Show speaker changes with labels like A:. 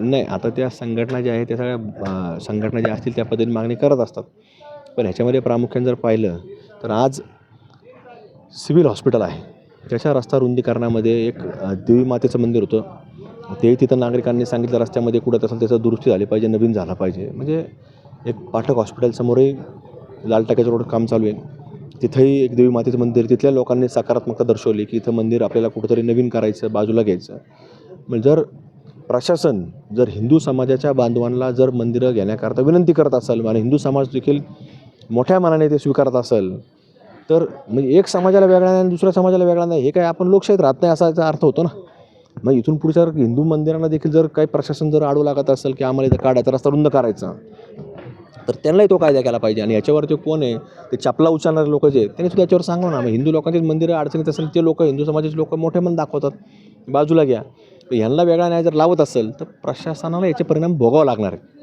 A: नाही आता त्या संघटना ज्या आहेत त्या सगळ्या संघटना ज्या असतील त्या पद्धतीने मागणी करत असतात. पण ह्याच्यामध्ये प्रामुख्याने जर पाहिलं तर आज सिव्हिल हॉस्पिटल आहे. त्याच्या रस्ता रुंदीकरणामध्ये एक देवी मातेचं मंदिर होतं. तेही तिथं नागरिकांनी सांगितलं रस्त्यामध्ये कुठं असेल त्याचं दुरुस्ती झाली पाहिजे नवीन झाला पाहिजे. म्हणजे एक पाठक हॉस्पिटलसमोरही लाल टाक्याचं रोड काम चालू आहे. तिथंही एक देवी मातेचं मंदिर तिथल्या लोकांनी सकारात्मकता दर्शवली की इथं मंदिर आपल्याला कुठंतरी नवीन करायचं बाजूला घ्यायचं. म्हणजे जर प्रशासन जर हिंदू समाजाच्या बांधवांना जर मंदिरं घेण्याकरता विनंती करत असेल आणि हिंदू समाज देखील मोठ्या मनाने ते स्वीकारत असेल तर म्हणजे एक समाजाला वेगळा नाही आणि दुसऱ्या समाजाला वेगळा नाही हे काय आपण लोकशाहीत राहत नाही असा याचा अर्थ होतो ना? मग इथून पुढच्या हिंदू मंदिरांना देखील जर काही प्रशासन जर आडू लागत असेल की आम्हाला इथं काढायचा रस्ता रुंद करायचा तर त्यांनाही तो कायदा केला पाहिजे आणि याच्यावर ते कोण आहे ते चपला उचलणारे लोक जे त्यांनी सुद्धा याच्यावर सांगा ना मग हिंदू लोकांचे मंदिरं अडचणीत असेल ते लोक हिंदू समाजाचे लोक मोठे मन दाखवतात बाजूला घ्या. ह्यांना वेगळा न्याय जर लावत असेल तर प्रशासनाला याचे परिणाम भोगावं लागणार आहे